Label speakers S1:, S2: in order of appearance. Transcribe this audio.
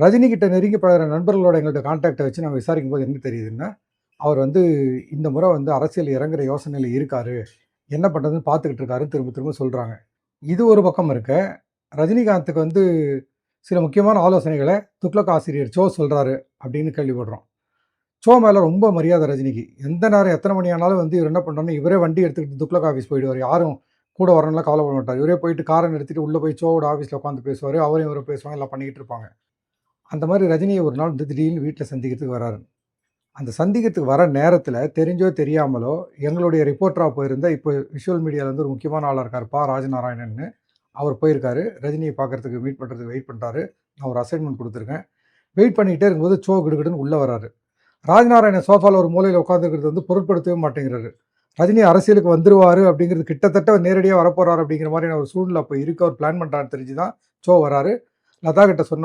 S1: ரஜினி கிட்ட நெருங்கி பழகிற நண்பர்களோட எங்கள்கிட்ட கான்டாக்டை வச்சு நாங்கள் விசாரிக்கும் போது என்ன தெரியுதுன்னா அவர் வந்து இந்த முறை வந்து அரசியல் இறங்குற யோசனையில் இருக்கார். என்ன பண்ணுறதுன்னு பார்த்துக்கிட்டு இருக்காருன்னு திரும்ப திரும்ப சொல்கிறாங்க இது ஒரு பக்கம் இருக்க. ரஜினிகாந்துக்கு வந்து சில முக்கியமான ஆலோசனைகளை துக்ளக் ஆசிரியர் சோ சொல்கிறாரு அப்படின்னு கேள்விப்படுறோம். சோ மேலே ரொம்ப மரியாதை ரஜினிக்கு. எந்த நேரம் எத்தனை மணி ஆனாலும் வந்து இவர் என்ன பண்ணுறோன்னு இவரே வண்டி எடுத்துக்கிட்டு துக்ளக் ஆஃபீஸ் போயிடுவார். யாரும் கூட வரணும்லாம் கவலைப்பட மாட்டார். இவரே போயிட்டு காரை நிறுத்திட்டு உள்ளே போய் சோவோட ஆஃபீஸில் உட்காந்து பேசுவார். அவரும் இவரை பேசுவாங்க எல்லாம் பண்ணிக்கிட்டு இருப்பாங்க. அந்த மாதிரி ரஜினியை ஒரு நாள் வந்து திடீர்னு வீட்டில் சந்திக்கிறதுக்கு வராரு. அந்த சந்திக்கிறதுக்கு வர நேரத்தில் தெரிஞ்சோ தெரியாமலோ எங்களுடைய ரிப்போர்ட்டராக போயிருந்த இப்போ விஷுவல் மீடியாவில் வந்து ஒரு முக்கியமான ஆளாக இருக்கார் பா ராஜநாராயணன்னு. அவர் போயிருக்காரு. ரஜினியை பார்க்கறதுக்கு மீட் பண்ணுறதுக்கு வெயிட் பண்ணுறாரு நான் ஒரு அசைன்மெண்ட் கொடுத்துருக்கேன். வெயிட் பண்ணிக்கிட்டே இருக்கும்போது சோ கிடுகிடுன்னு உள்ளே வராரு. ராஜநாராயணன் சோஃபாவில் ஒரு மூலையில் உட்காந்துருக்கிறது வந்து பொருட்படுத்தவே மாட்டேங்கிறாரு. ரஜினி அரசியலுக்கு வந்துருவார் அப்படிங்கிறது கிட்டத்தட்ட நேரடியாக வரப்போகிறார் அப்படிங்கிற மாதிரியான ஒரு சூழ்நிலை அப்போ இருக்க. அவர் பிளான் பண்ணுறான்னு தெரிஞ்சு தான் சோ வராரு. லதா கிட்ட சொன்ன